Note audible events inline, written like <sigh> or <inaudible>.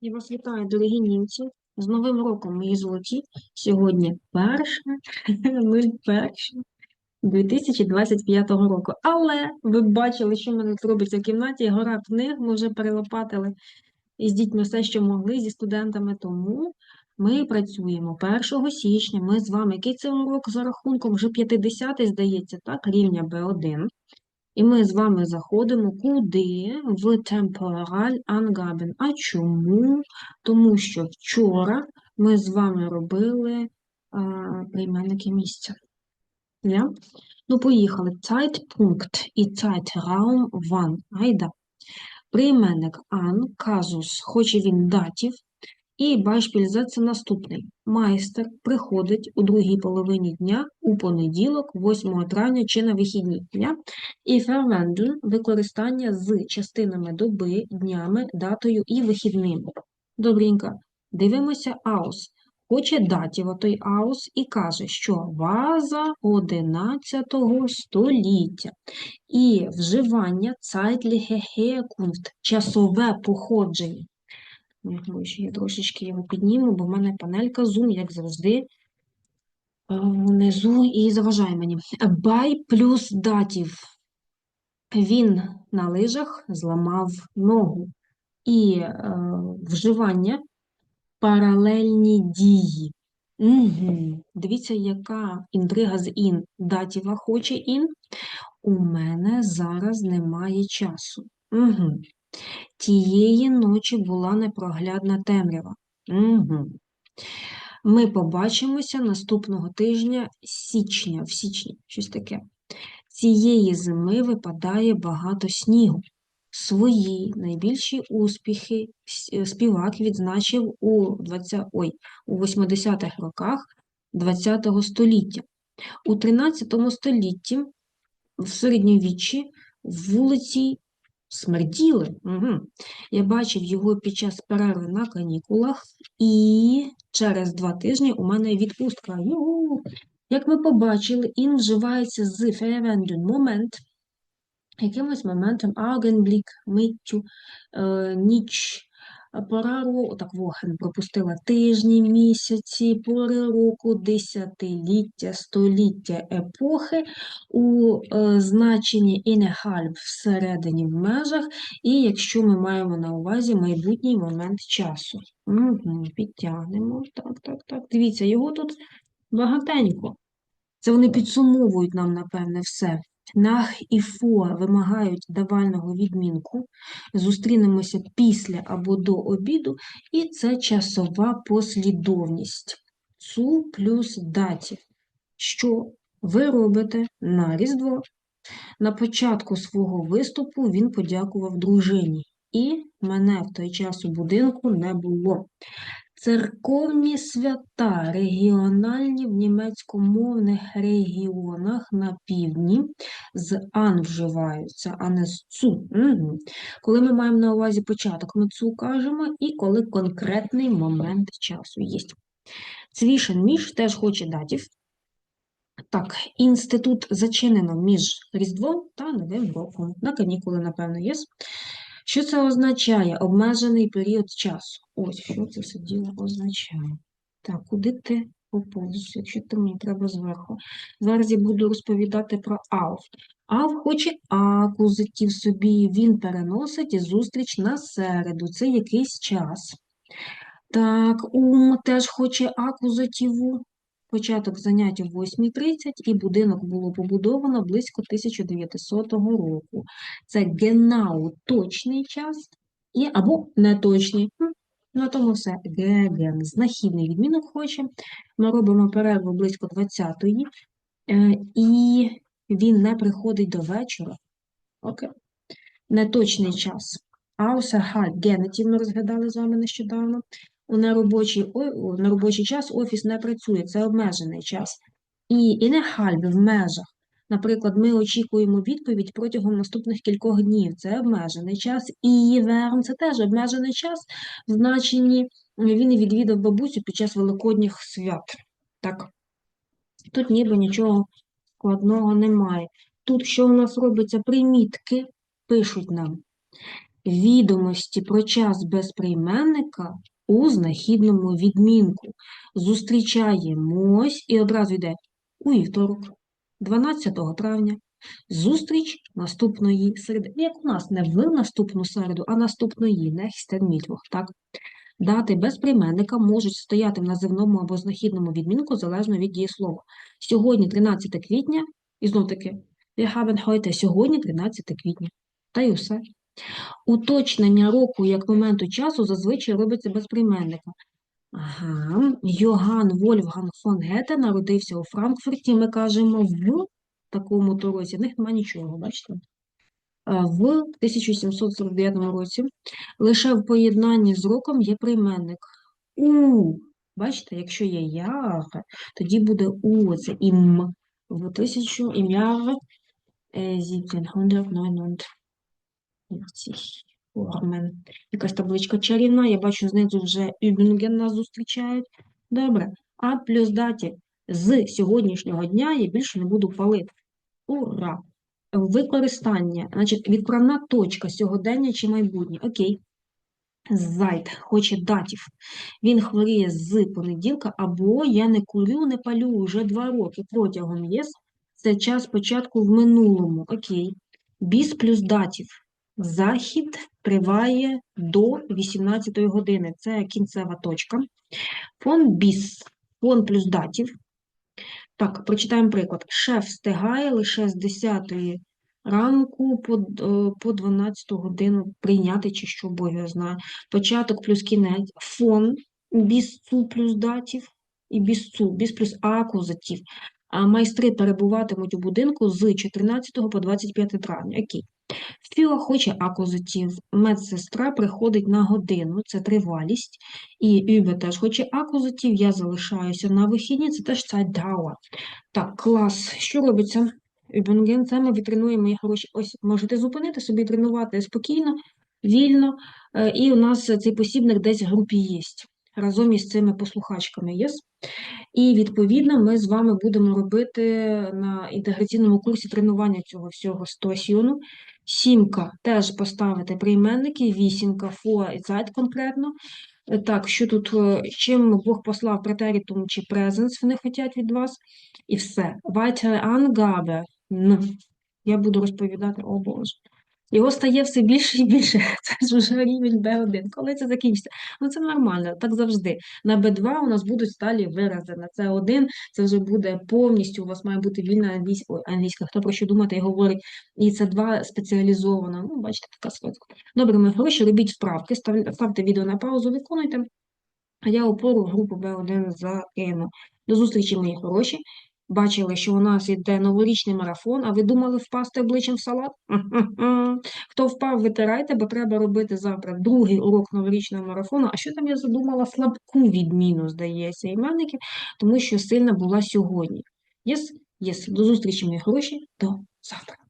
Я вас вітаю, дорогі німці. З Новим роком, мої золоті. Сьогодні перше, <laughs> 01 2025 року. Але ви бачили, що в мене тут робиться в кімнаті. Гора книг, ми вже перелопатили із дітьми все, що могли, зі студентами. Тому ми працюємо 1 січня. Ми з вами, який це урок за рахунком, вже 50-й, здається, так, рівня B1. І ми з вами заходимо куди? В темпораль Angaben. А чому? Тому що вчора ми з вами робили а, прийменники місця. Ja? Ну, поїхали. Zeitpunkt і Zeitraum wann. Айда. Прийменник an, казус, хоче він датів. І Beispiel це наступний. Майстер приходить у другій половині дня у понеділок, 8 травня чи на вихідні дня. І verwenden – використання з частинами доби, днями, датою і вихідними. Добренько. Дивимося aus. Хоче датів отой aus і каже, що ваза 11 століття. І вживання zeitliche Herkunft – часове походження. Можливо, ще я трошечки його підніму, бо в мене панелька Zoom, як завжди, внизу і заважає мені. Бай плюс датів. Він на лижах зламав ногу. І е, вживання паралельні дії. Угу. Дивіться, яка інтрига з ін. Датіва хоче ін. У мене зараз немає часу. Угу. Тієї ночі була непроглядна темрява. Угу. Ми побачимося наступного тижня січня, в січні, щось таке. Цієї зими випадає багато снігу. Свої найбільші успіхи с- співак відзначив у 20, ой, у 80-х роках ХХ століття. У 13 столітті в середньовіччі вулиці смерділи. Угу. Я бачив його під час перерви на канікулах, і через два тижні у мене відпустка. Югу! Як ми побачили, ін вживається з verwenden момент, якимось моментом Augenblick, миттю, е, ніч, пора року, так Вохен пропустила тижні, місяці, пори року, десятиліття, століття, епохи у е, значенні innerhalb всередині в межах, і якщо ми маємо на увазі майбутній момент часу. Угу, підтягнемо. Так, так, так. Дивіться, його тут багатенько. Це вони підсумовують нам, напевне, все. Нах і фо вимагають давального відмінку. Зустрінемося після або до обіду, і це часова послідовність. Цу плюс датів. Що ви робите на Різдво? На початку свого виступу він подякував дружині. І мене в той час у будинку не було. Церковні свята регіональні в німецькомовних регіонах на півдні з ан вживаються, а не з цу. Угу. Коли ми маємо на увазі початок, ми цу кажемо, і коли конкретний момент часу є. Цвішен між теж хоче датів. Так, інститут зачинено між Різдвом та Новим роком. На канікули, напевно, є. Що це означає? Обмежений період часу. Ось, що це все діло означає. Так, куди ти поповз, якщо ти мені треба зверху. Зараз я буду розповідати про АУФ. АУФ хоче акузитив собі, він переносить зустріч на середу. Це якийсь час. Так, ум теж хоче акузативу. Початок занять о 8.30 і будинок було побудовано близько 1900 року. Це генау точний час і або неточний. На тому все. Геген. Знахідний відмінок хоче. Ми робимо перерву близько 20-ї, е, і він не приходить до вечора. Окей. Неточний час. Außerhalb генетів ми розглядали з вами нещодавно. О- о, на робочий час офіс не працює, це обмежений час. І innerhalb в межах. Наприклад, ми очікуємо відповідь протягом наступних кількох днів. Це обмежений час. І верн це теж обмежений час. В значенні він і відвідав бабусю під час великодніх свят. Так. Тут ніби нічого складного немає. Тут що у нас робиться? Примітки пишуть нам. відомості про час без прийменника у знахідному відмінку. Зустрічаємось і одразу йде у вівторок, 12 травня. Зустріч наступної середи. Як у нас не в наступну середу, а наступної, nächsten так? Дати без прийменника можуть стояти в називному або знахідному відмінку залежно від дієслова. Сьогодні 13 квітня, і знов таки, wir haben heute, сьогодні 13 квітня. Та й усе. Уточнення року як моменту часу зазвичай робиться без прийменника. Ага, Йоган Вольфганг фон Гете народився у Франкфурті, ми кажемо в такому то році. В них немає нічого, бачите? Е, В 1749 році лише в поєднанні з роком є прийменник. У. Бачите, якщо є яр, тоді буде у, це ім. В 1000 ім'яр 1799. Формен. Якась табличка чарівна, я бачу, знизу вже Übungen нас зустрічають. Добре. А плюс даті з сьогоднішнього дня я більше не буду палити. Ура! Використання, значить, відправна точка сьогодення чи майбутнє. Окей. Зайд хоче датів. Він хворіє з понеділка, або я не курю, не палю вже два роки протягом єс. Це час початку в минулому. Окей. Біс плюс датів. Захід триває до 18 години. Це кінцева точка. Фон біс. Фон плюс датів. Так, прочитаємо приклад. Шеф встигає лише з 10 ранку по, е, по 12 годину прийняти, чи що, знаю. Початок плюс кінець. Фон біс цу плюс датів і біс цу, біс плюс акузатив. Майстри перебуватимуть у будинку з 14 по 25 травня. Окей. Філа хоче акузатив. Медсестра приходить на годину, це тривалість. І Юбе теж хоче акузатив, я залишаюся на вихідні, це теж Zeitdauer. Так, клас. Що робиться? Übungen, це ми відтренуємо хороші. Ось можете зупинити собі тренувати спокійно, вільно. Е, І у нас цей посібник десь в групі є. Разом із цими послухачками є. І, відповідно, ми з вами будемо робити на інтеграційному курсі тренування цього всього ситуаціону. Сімка теж поставити прийменники, вісімка for і Zeit конкретно. Так, що тут, е, чим Бог послав претерітум чи presence, вони хочуть від вас, і все. Weitere Angabe, Я буду розповідати, о Боже. Його стає все більше і більше. <laughs> Це ж вже рівень Б1. Коли це закінчиться? Ну це нормально, так завжди. На Б2 у нас будуть сталі вирази. На С1 це вже буде повністю, у вас має бути вільна англійська, хто про що думати і говорить. І це 2 спеціалізована. Ну, бачите, така свитка. Добре, ми гроші, робіть справки, ставте відео на паузу, виконуйте. А я опору групу Б1 закину. До зустрічі, мої хороші. Бачили, що у нас іде новорічний марафон, а ви думали впасти обличчям в салат? <laughs> Хто впав, витирайте, бо треба робити завтра другий урок новорічного марафону. А що там я задумала? Слабку відміну, здається, іменників, тому що сильна була сьогодні. Єс, єс. До зустрічі, мої хороші. До завтра.